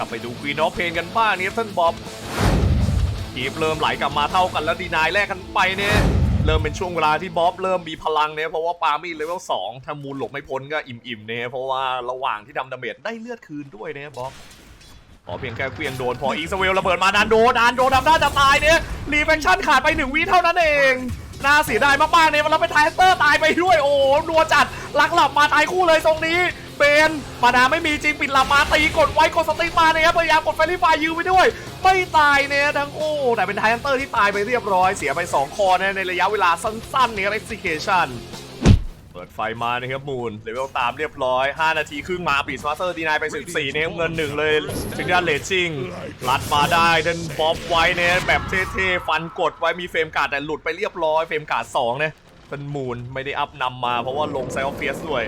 กลับไปดูกรีนอฟเพนกันบ้างเนี่ยท่านบ๊อบกีฟเริ่มไหลกลับมาเท่ากันแล้วดีนายแลกกันไปเนี่ยเริ่มเป็นช่วงเวลาที่บ๊อบเริ่มมีพลังเนี่ยเพราะว่าปามีเลเวลสองถ้ามูลหลบไม่พ้นก็อิ่มๆเนี่ยเพราะว่าระหว่างที่ทำดาเมจได้เลือดคืนด้วยเนี่ยบ๊อบขอเพียงแค่เกวียงโดนพออีกสเวลระเบิดมาดานโดดานโดทำได้จะตายเนี่ยรีเฟคชั่นขาดไปหนึ่งวิเท่านั้นเองน่าเสียดายมากๆเนี่ยมันแล้วไปไทเตอร์ตายไปด้วยโอ้โหนัวจัดลักหลับมาตายคู่เลยตรงนี้ เป็นมานาไม่มีจริงปิดหลับมาตีกดไว้กดสติมาเนี่ยครับพยายามกดไฟรี่ไฟยืมไปด้วย ไม่ตายเนี่ยทั้งคู่แต่เป็นไทเตอร์ที่ตายไปเรียบร้อยเสียไป 2 คอเนี่ยในระยะเวลาสั้นๆเนี่ย execution เปิดไฟมานะครับมูลเลเวลตามเรียบร้อย 5 นาทีครึ่งมาปีสมาสเตอร์ดีนายไป 14เนี่ยเงินหนึ่งเลยถึงด้านเลชิ่งลัดมาได้เดันบ๊อบไว้เนี่ยแบบเท่ๆฟันกดไว้มีเฟรมการ์ดแต่หลุดไปเรียบร้อยเฟรมการ์ด2เนี่ยเป็นมูลไม่ได้อัพนำมาเพราะว่าลงไซออฟเฟียสด้วย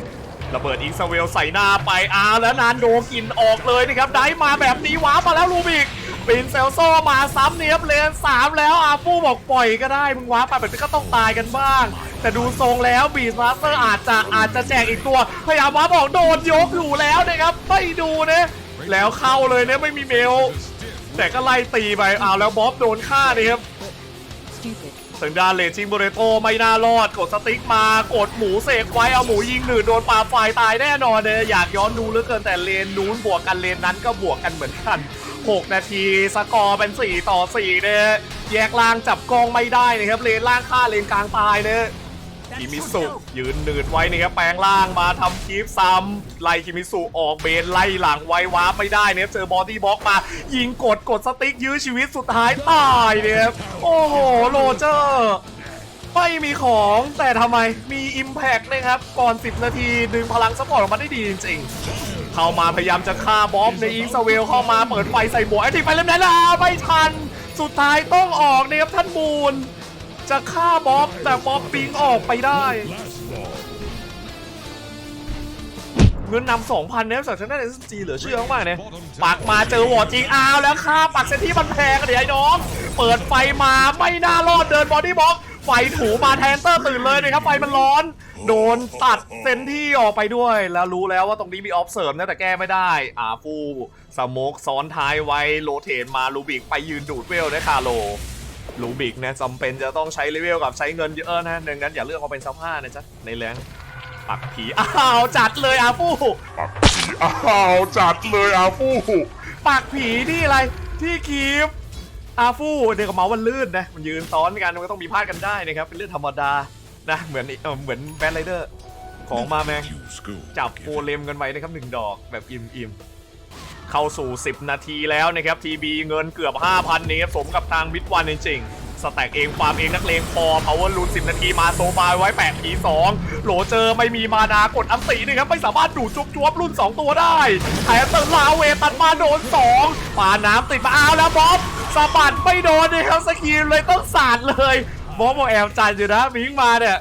ระเบิดอิงซเวลใส่หน้าไปอาแล้วนานโดกินออกเลยนะครับ ได้มาแบบนี้ว้ามาแล้วลูบิกปินเซลโซมาซ้ำเนียบเลนสามแล้วอาฟูบอกปล่อยก็ได้มึงว้าไปแบบนี้ก็ต้องตายกันบ้าง แต่ดูทรงแล้วบีสมาสเตอร์อาจจะอาจจะแจกอีกตัว พยายามว้าบอกโดนยกอยู่แล้วนะครับไม่ดูนะแล้วเข้าเลยเนี่ยไม่มีเมล แต่ก็ไล่ตีไปอ้าวแล้วบ๊อบโดนฆ่านี่ครับ ทางด้านเลจิงโบเรโตไม่น่ารอดกดสติ๊กมากดหมูเสกไว้เอาหมูยิงหนึ่งโดนปลาไฟตายแน่นอนเลยอยากย้อนดูเหลือเกินแต่เลนนู้นบวกกันเลนนั้นก็บวกกันเหมือนกัน 6 นาทีสกอร์เป็น 4 ต่อ4เนี่ยแยกล่างจับกองไม่ได้นะครับเลนล่างฆ่าเลนกลางตายเนี่ย คิมิสุยืนหนืดไว้นะครับแปลงล่างมาทำคีฟซ้ำไล่คิมิสุออกเบนไล่หลังไว้วาไม่ได้เนี่ยเจอบอดี้บล็อกมา ยิงกดกดสติ๊กยื้อชีวิตสุดท้ายตายเนี่ยโอ้โหโรเจอร์ไม่มีของแต่ทำไมมี Impact นะครับ ก่อน 10 นาที ดึงพลังซัพพอร์ตออกมาได้ดีจริงๆ เข้ามาพยายามจะฆ่าบ๊อบในอิงสเวลเข้ามาเปิดไฟใส่บวกไอ้ที่ไปเล่นได้ละไม่ทัน สุดท้ายต้องออกนะครับท่านบูน จะฆ่าบ๊อบแต่บ๊อบปิงออกไปได้เงินนำ2,000เนี่ยจากทางด้าน SG เหลือเชื่อมากๆเนี่ยปักมาเจอวอร์ดจริงอ้าวแล้วค่าปักเซนที่มันแพงเดี๋ยวไอ้น้อง เปิดไฟมาไม่น่ารอดเดินบอดี้บ็อก ไฟถูมาแทนเตอร์ตื่นเลยนะครับไฟมันร้อน โดนตัดเซนที่ออกไปด้วย แล้วรู้แล้วว่าตรงนี้มีออฟเสริมนะแต่แก้ไม่ได้อาฟูสโมกซ้อนท้ายไว้โรเทนมาลูบิกไปยืนดูดเวลนะคาโล ลูบิกเนี่ยจำเป็นจะต้องใช้เลเวลกับใช้เงินเยอะนะดังนั้นอย่าเลือกเอาเป็นซับห้านะจ๊ะในแรงปักผีอ้าวจัดเลยอาฟูอ้าวจัดเลยอาฟูปากผีที่อะไรที่คีฟอาฟูเดี๋ยวกับเมาส์มันลื่นนะมันยืนซ้อนกันมันก็ต้องมีพลาดกันได้นะครับเป็นเรื่องธรรมดานะเหมือนเออเหมือนแบนไรเดอร์ของมาแมงจับโฟเลมกันไว้นะครับหนึ่งดอกแบบอิ่มอิ่มๆ เข้าสู่ 10 นาทีแล้วนะครับทีบีเงินเกือบ 5,000นี่ครับสมกับทางมิดวันจริงๆสแต็กเองฟาร์มเองนักเลงพอพาวเวอร์ลูน10 นาทีมาโซบายไว้8ผี2โหลเจอไม่มีมานากดอันตีนะครับ ไม่สามารถดูดจุบจวบรุ่น 2 ตัวได้ไฮเตอร์ลาเวตัดมาโดน2ปาน้ำติดมาอ้าแล้วบ๊อบสะบัดไม่โดนนะครับสกีเลยต้องสาดเลยบ๊อบบอกแอบจัดอยู่นะบิงมาเนี่ย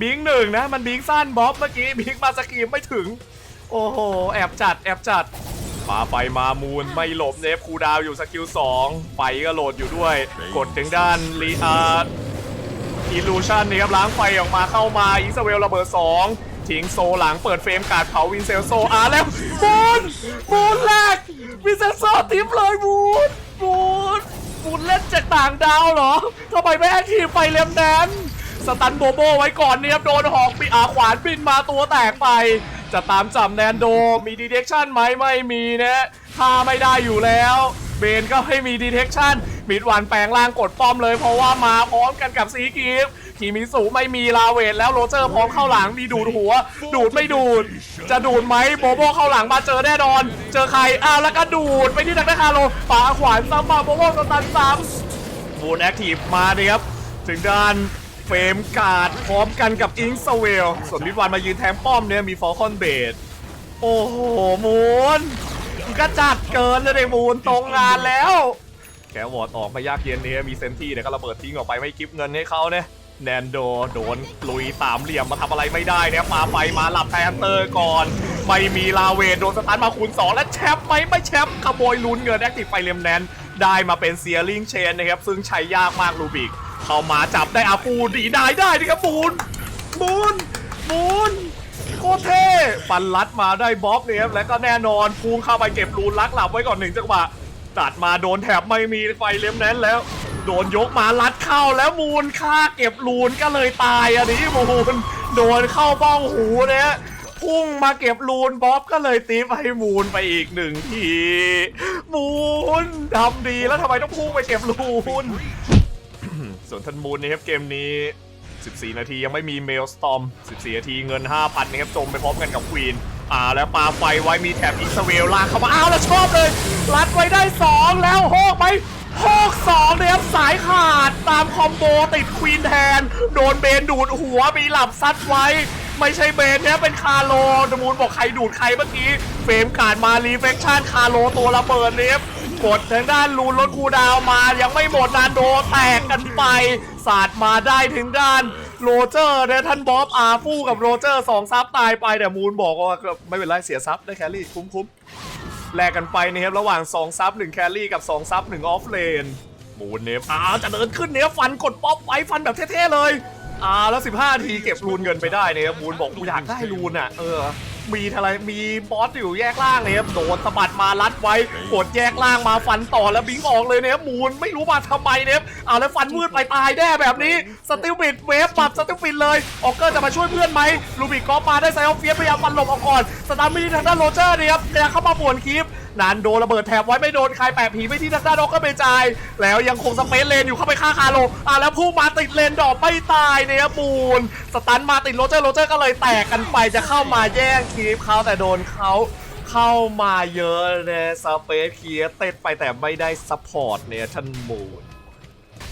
บิงหนึ่งนะ มันบิงสั้นบ๊อบเมื่อกี้บิงมาสกีไม่ถึง โอ้โห แอบจัดแอบจัด มาไปมามูลไม่หลบเนฟคูลดาวน์อยู่สกิล2ไฟก็โหลดอยู่ด้วย กดถึงด้านรีอาร์อิลูชันนี่ครับล้างไฟออกมาเข้ามาอิสเวลระเบิด 2 ทิ้งโซหลังเปิดเฟรมการ์ดเผาวินเซลโซอาแล้วมูนมูนแรกวินเซลโซทิมเลยมูนมูนมูนเล่นจากต่างดาวเหรอทำไมไม่แอคทีฟไฟเลมแดนสตันโบโบไว้ก่อนเนี่ยครับโดนหอกปีอาขวานบินมาตัวแตกไป จะตามจับแนนโดมีดีเทคชั่นไหมไม่มีนะถ้าไม่ได้อยู่แล้วเบนก็ไม่มีดีเทคชั่นมิดวันแปลงร่างกดป้อมเลยเพราะว่ามาพร้อมกันกับซีกีฟทีมิสูไม่มีลาเวทแล้วโรเจอร์พร้อมเข้าหลังมีดูดหัว ดูดไม่ดูด จะดูดไหมโบโบเข้าหลังมาเจอแน่นอน เจอใครอ้าวแล้วก็ดูดไปที่ดักนาคาโลปาขวานซ้ำมาโบโบสตันซ้ำบูนแอคทีฟมาดิครับ ถึงด้าน เฟรมการ์ดพร้อมกันกับอิงสเวล ส่วนมิดวันมายืนแทนป้อมเนี่ยมีฟอลคอนเบดโอ้โหมูนมันก็จัดเกินเลยมูนตรงงานแล้ว แกวอร์ดออกมายากเย็นเนี่ยมีเซนที่เนี่ยก็ระเบิดทิ้งออกไปไม่กิฟเงินให้เขาเนี่ยแนนโดโดนลุยสามเหลี่ยมมาทำอะไรไม่ได้เนี่ยมาไปมาหลับแทนเตอร์ก่อน ไม่มีลาเวทโดนสตาร์มาคูณ2และแชมป์ไหมไม่แชมป์ขโมยลุ้นเงินแอคทีฟไฟเลมแนนได้มาเป็นเซียริงเชนนะครับซึ่งใช้ยากมากลูบิก เข้ามาจับได้อาฟูดีได้ได้ดิครับบูนบูนบูนโคตรเท่ฟันลัดมาได้บ๊อบเนี่ยครับแล้วก็แน่นอนพุ่งเข้าไปเก็บรูนลักหลับไว้ก่อนหนึ่งจังหวะตัดมาโดนแถบไม่มีไฟเลี้ยมแน้นแล้ว โดนยกมาลัดเข้าแล้วมูลค่าเก็บรูนก็เลยตายอันนี้มูลโดนเข้าบ้องหูเนี่ยพุ่งมาเก็บรูนบ๊อบก็เลยตีไปมูลไปอีกหนึ่งที มูลทำดีแล้วทำไมต้องพุ่งไปเก็บรูน ส่วนทันมูลนะครับเกมนี้ 14 นาทียังไม่มีเมลสตอม 14 นาทีเงิน 5,000นะครับจมไปพร้อมกันกับควีนอ่าแล้วปาไฟไว้มีแถบอิสเวลลากเข้ามาอ้าวแล้วชอบเลย รัดไว้ได้ 2 แล้วโฮกไปโฮก2นะครับสายขาดตามคอมโบติดควีนแทน โดนเบนดูดหัวมีหลับซัดไว้ ไม่ใช่เบนเนี่ยเป็นคาโลดมูลบอกใครดูดใครเมื่อกี้ เฟรมการดมารีเฟคชั่นคาโลตัวระเบิดเนีย กดทางด้านลูนรถคูดาวมา ยังไม่หมดนานโดแตกกันไป สาดมาได้ถึงด้านโรเจอร์เนี่ยท่านบ๊อบอาฟู่กับโรเจอร์สองซับตายไปแต่มูลบอกว่าไม่เป็นไรเสียซับได้แครี่คุ้มๆแลกกันไปนะครับระหว่าง2ซับ1แครี่กับ2ซับ1ออฟเลนมูนเนฟอ้าวจะเดินขึ้นเนี่ยฟันกดป๊อปไว้ฟันแบบเท่ๆเลยอ่าแล้ว 15 ทีเก็บรูนเงินไปได้เนี่ยมูนบอกกูอยากได้รูนอะเออ มีอะไรมีบอสอยู่แยกล่างเนี่ยโดนสะบัดมารัดไว้กดแยกล่างมาฟันต่อแล้วบิงออกเลยเนี่ยมูนไม่รู้มาทำไมเนี่ยเอาแล้วฟันมืดไปตายแน่แบบนี้สติลบิดเวฟปรับสติลบิดเลยออกเกอร์จะมาช่วยเพื่อนไหมลูบิกก็มาได้ไซออฟเฟียสพยายามฟันหลบออกก่อนสตาร์มินิทางด้านโรเจอร์เนี่ยครับจะเข้ามาป่วนคลิป นานโดนระเบิดแถบไว้ไม่โดนใครแปะผีไม่ที่ทางด้านอกก็เบจาย แล้วยังคงสเปซเลนอยู่เข้าไปฆ่าคาโลอะแล้วพุ่งมาติดเลนดอกไม่ตายเนี่ยปูนสตันมาติดโรเจอร์โรเจอร์ก็เลยแตกกันไปจะเข้ามาแย่งคลิปเขาแต่โดนเขาเข้ามาเยอะเนี่ยสเปซเคียเต็ดไปแต่ไม่ได้ซัพพอร์ตเนี่ยท่านมูน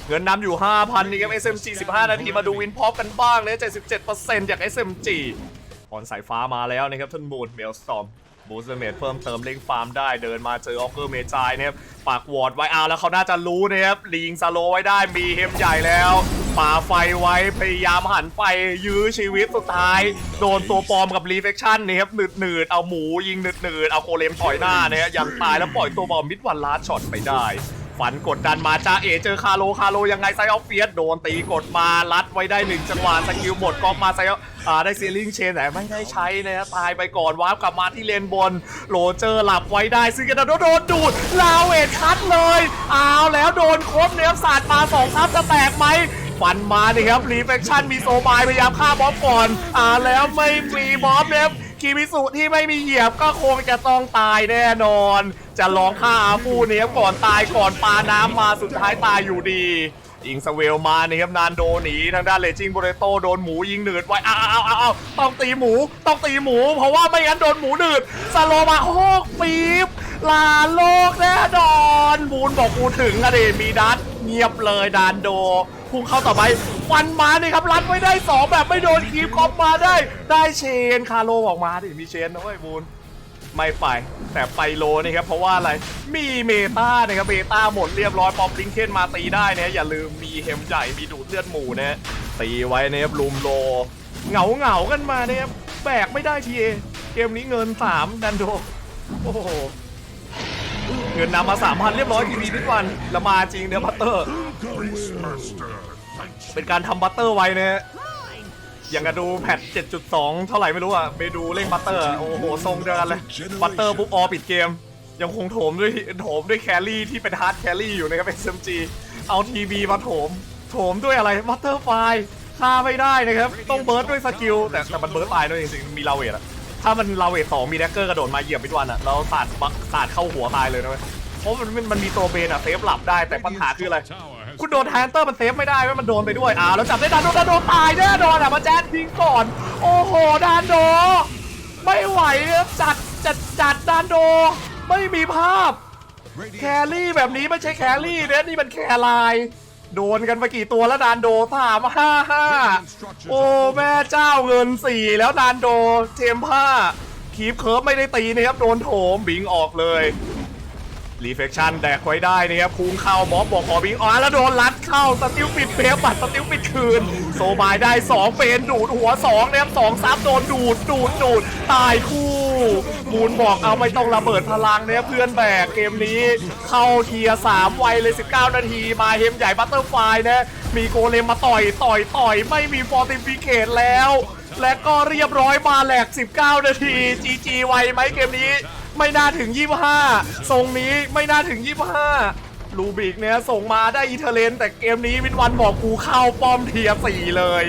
เงินนำอยู่ 5,000 นี่ครับ SMG 15 นาที มาดูวินพอปกันบ้างเนี่ย77%จาก SMG ออนสายฟ้ามาแล้วนะครับท่านมูนเมลสตอม บูสเมดเพิ่มเติมเล่งฟาร์มได้เดินมาเจอออกเกอร์เมจายนะครับปากวอดไว้อาแล้วเขาน่าจะรู้นะครับลิงซาโลไว้ได้มีเฮมใหญ่แล้วป่าไฟไว้พยายามหันไปยื้อชีวิตสุดท้าย โดนตัวปลอมกับรีเฟคชั่นนะครับหนืดหนืดเอาหมูยิงหนืดหนืดเอาโคเลมต่อยหน้าเนี่ยยังตายแล้วปล่อยตัวบอมมิดวันลาดช็อตไปได้ ฝันกดดันมาจ้าเอเจอคาโลคาโลยังไงไซออฟเฟียสโดนตีกดมาลัดไว้ได้หนึ่งจังหวะสกิลหมดก็มาไซอ่าได้ซีลิงเชนแต่ไม่ได้ใช้นะฮะตายไปก่อนวาร์ปกลับมาที่เลนบนโรเจอร์หลับไว้ได้ซึ่งกันโดนโดนดูดลาวเวทคัดเลยเอาแล้วโดนครบเนื้อสาดมาสองทับจะแตกไหมฟันมาเนี่ยครับรีเฟคชั่นมีโซบายพยายามฆ่าบอบก่อนอ่าแล้วไม่มีบอบเนี่ย คีมิสุที่ไม่มีเหยียบก็คงจะต้องตายแน่นอน จะลองฆ่าอาฟูเนี้ยก่อนตายก่อนปาน้ำมาสุดท้ายตายอยู่ดี อิงสเวลมาเนี่ยครับนานโดหนีทางด้านเลจิงโบเรโตโดนหมูยิงหนืดไว้อ้าวอ้าวอ้าวอ้าต้องตีหมูต้องตีหมู เพราะว่าไม่งั้นโดนหมูหนืดสโลมาโฮกปี๊บลาโลกแน่นอนบูนบอกกูถึงอะเดมีดัต เงียบเลยดานโด พุ่งเข้าต่อไปฟันมานี่ครับรัดไว้ได้สองแบบไม่โดนคีบคอปมาได้ ได้เชนคาโลออกมาดิมีเชนนะเว้ยบูนไม่ไป แต่ไปโลนี่ครับเพราะว่าอะไรมีเมตานะครับเมตาหมดเรียบร้อยปอมลิงเคนมาตีได้นะอย่าลืมมีเฮมใหญ่มีดูดเลือดหมูนะตีไว้นะครับลุมโลเหงาเหงากันมาเนี่ยแบกไม่ได้ทีเอเกมนี้เงิน3ดันโดโอ้โห เงินนำมา3,000เรียบร้อยทีวีทุกวันแล้วมาจริงเดี๋ยวบัตเตอร์ เป็นการทำบัตเตอร์ไว้นะฮะอย่างกับดูแพท7.2 เท่าไหร่ไม่รู้อะไปดูเร่งบัตเตอร์โอ้โหทรงเดียวกันเลยบัตเตอร์ปุ๊บออปิดเกม ยังคงโถมด้วยโถมด้วยแครี่ที่เป็นฮาร์ดแครี่อยู่นะครับ SMG เอาทีบีมาโถม โถมด้วยอะไรบัตเตอร์ไฟฆ่าไม่ได้นะครับ ต้องเบิร์ดด้วยสกิลแต่แต่มันเบิร์ดตายด้วยจริงๆมีลาเวทอะ ถ้ามันลาเวทสองมีแดกเกอร์กระโดดมาเหยียบไปทุกวันอะแล้วสาดบักสาดเข้าหัวตายเลยนะเว้ยเพราะมันมันมีตัวเบนอะเซฟหลับได้แต่ปัญหาคืออะไร คุณโดนแฮนเตอร์มันเซฟไม่ได้เว้ยมันโดนไปด้วยอ่าแล้วจับได้ดานโดดานโดนตายแน่นอนอะมาแจ๊ดทิ้งก่อน โอ้โหดานโด ไม่ไหวครับจัดจัดจัดดานโด ไม่มีภาพ แครี่แบบนี้ไม่ใช่แครี่เนี่ยนี่มันแคลาย โดนกันไปกี่ตัวแล้วดานโดสามห้าห้าโอ้แม่เจ้าเงินสี่แล้วดานโดเทมผ้าคีฟเคิร์ฟไม่ได้ตีนะครับโดนโถมบิงออกเลยรีเฟคชั่นแดกไว้ได้นะครับพุงเข้าบ๊อบบอกขอบิงอ๋อแล้วโดนลัดเข้าสติลปิดเพียบัตรสติลปิดคืน โซบายได้ 2 เป็นดูดหัว2นะครับสองซับโดนดูดดูดดูดตายคู่ มูนบอกเอาไม่ต้องระเบิดพลังเนี่ยเพื่อนแบกเกมนี้เข้าเทียร์3ไวเลย 19 นาที มาเฮมใหญ่บัตเตอร์ไฟนะมีโกเลมมาต่อยต่อยต่อยไม่มีฟอร์ติฟิเคตแล้ว และก็เรียบร้อยมาแหลก 19 นาที GG ไวไหมเกมนี้ ไม่น่าถึง 25 ทรงนี้ไม่น่าถึง 25ลูบิกเนี่ยส่งมาได้อีเทเลน แต่เกมนี้มิดวันบอกกูเข้าป้อมเทียสี่เลย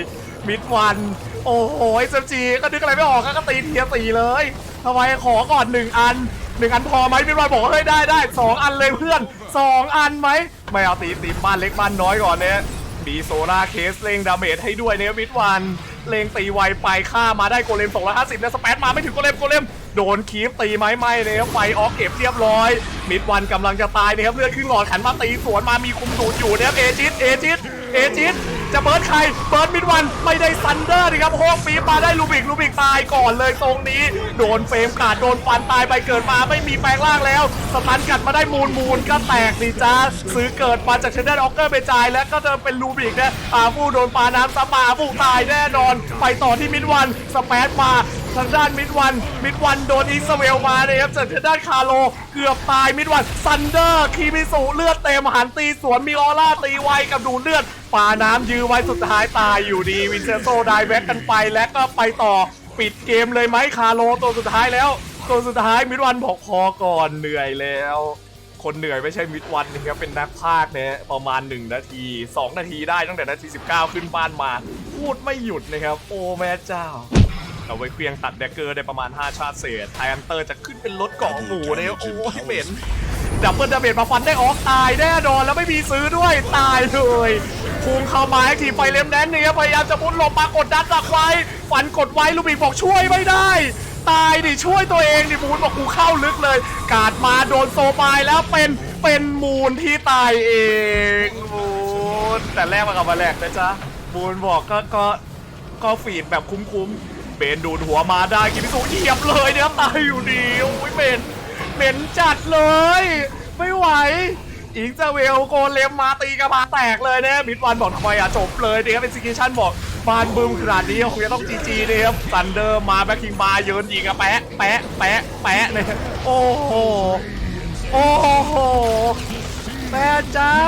มิดวัน โอ้โหเซมจีก็นึกอะไรไม่ออกก็ตีเทียสี่เลย ทำไมขอก่อนหนึ่งอันหนึ่งอันพอไหมมิดวันบอกว่าเฮ้ยได้ได้สองอันเลยเพื่อนสองอันไหมไม่เอาตีตีบ้านเล็กบ้านน้อยก่อนเนี่ยมีโซล่าเคสเล็งดาเมจให้ด้วยเนี่ยมิดวันเล็งตีไวไปฆ่ามาได้โกเลม250นะสเปซมาไม่ถึงโกเลมโกเลมโดนคีฟตีไม้ไหม้เลยครับไฟออกเก็บเรียบร้อย มิดวันกำลังจะตายนะครับเลือดขึ้นหลอดขันมาตีสวนมามีคุมสูตรอยู่นะครับเอจิตเอจิตเอจิต จะเบิร์ดใคร เบิร์ดมิดวันไม่ได้ซันเดอร์นะครับโฮกปีบมาได้ลูบิกลูบิกตายก่อนเลยตรงนี้ โดนเฟรมขาดโดนฟันตายไปเกิดมาไม่มีแปลงร่างแล้ว สตันกัดมาได้มูลมูลก็แตกดีจ้าซื้อเกิดมาจากเชนเดอร์ออกเกอร์ไปจ่ายแล้วก็จะเป็นลูบิกนะอาฟูโดนปาน้ำซับมาอาฟูตายแน่นอน ไปต่อที่มิดวันสเปซมา ทางด้านมิดวันมิดวันโดนอิสเอลมาเลยครับจากทางด้านคาโลเกือบตายมิดวันซันเดอร์คีมิสุเลือดเต็มหันตีสวนมีออร่าตีไวกับดูเลือดปาน้ำยื้อไว้สุดท้ายตายอยู่ดีวินเซนโซได้แบ็กกันไปและก็ไปต่อปิดเกมเลยไหมคาโลตัวสุดท้ายแล้ว ตัวสุดท้ายมิดวันบอกพอก่อนเหนื่อยแล้ว คนเหนื่อยไม่ใช่มิดวันนะครับเป็นนักพากเนี่ยประมาณ 1 นาที 2 นาทีได้ตั้งแต่นาที 19 ขึ้นบ้านมา พูดไม่หยุดนะครับ โอ้แม่เจ้า เอาไว้เคลียงตัดแดกเกอร์ได้ประมาณ 5 ชาติเศษไทอันเตอร์จะขึ้นเป็นรถเกาะหมูเนี่ยโอ้ยเหม็นดับเบิลดาเมจมาฟันได้ออกตายแน่นอนแล้วไม่มีซื้อด้วยตายเลยภูมิเข้ามาทีไฟเลมแดนเนี่ยพยายามจะมุดหลบมากดดันดักไว้ฟันกดไว้ลูบิกบอกช่วยไม่ได้ ตายดิช่วยตัวเองดิมูนบอกกูเข้าลึกเลย กาดมาโดนโซบายแล้วเป็นเป็นมูนที่ตายเองมูนแต่แรกมากับมาแรกนะจ๊ะมูนบอกก็ก็ก็ฟีดแบบคุ้มๆ เบนดูดหัวมาได้กินพิสูเหยียบเลยเนี่ยตายอยู่ดีโอ้ยเบนเบนจัดเลย ไม่ไหวอิงเจเวลโกเลมมาตีกระบาแตกเลยเนี่ยมิดวันบอกทำไมอะจบเลยเนี่ยเป็นซิกิชันบอกบานบึมขนาดนี้คงจะต้องจีจีเนี่ยครับซันเดอร์มาแบ็คคิงมาเยินยิงอะแปะแปะแปะแปะเลยโอ้โหโอ้โหแม่เจ้า